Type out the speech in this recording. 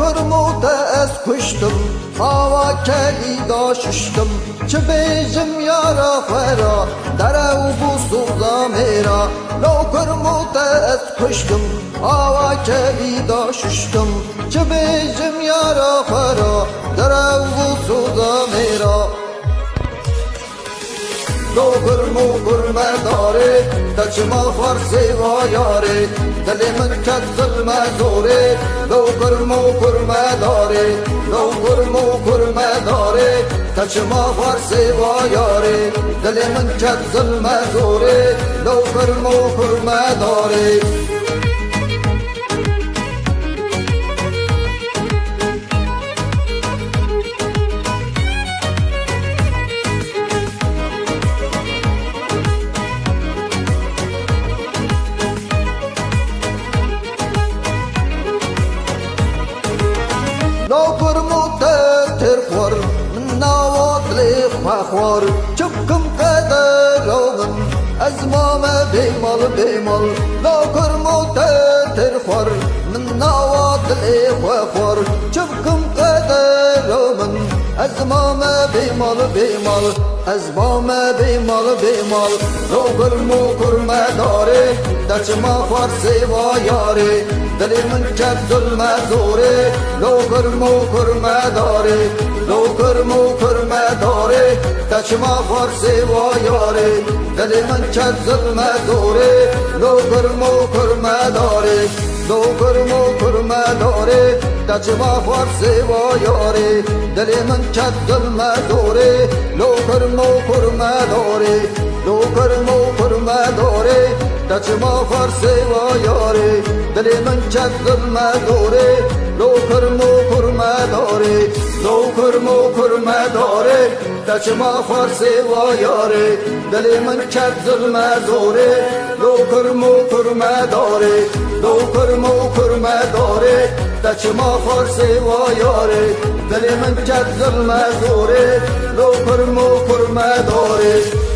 hurmuda ez kuştum Hava keli daşıştım. Çi bejim yara xwera Dere u bu suza mera Lo hurmuda ez kuştum Hava keli daşıştım. Çi bejim yara xwera Dere u bu suza mera Lokur mukur medare Taçma farsi va yare. Dili min ket zulme zore. Lokur mukur medare Lokur mukur medare. Taçma farsi va yare. Dili min ket zulme zore. Lokur mukur medare fakhwar Çıkkım kadar oğlum. Ezmame bimal Lokur muta oğlum Ezmame bimal bimal Ezmame bimal bimal Lokur mukur medare. Daçma farsi va yare. Dili min ket zulme zore Lokur mukur medare Lokur mukur medare Daçma farsi va yare Dili min ket zulme zore Lokur mukur medare. Lokur mukur medare. Daçma farsi va yare Dili min ket zulme zore Lokur mukur medare. Lokur mukur medare. Daçma farsi va yare Dili min ket zulme zore Lokur mukur medare Lokur mukur medare Daçma farsi va yare Dili min ket zulme zore Lokur mukur medare Lokur mukur medare Daçma farsi va yare Dili min ket zulme zore Lokur mukur medare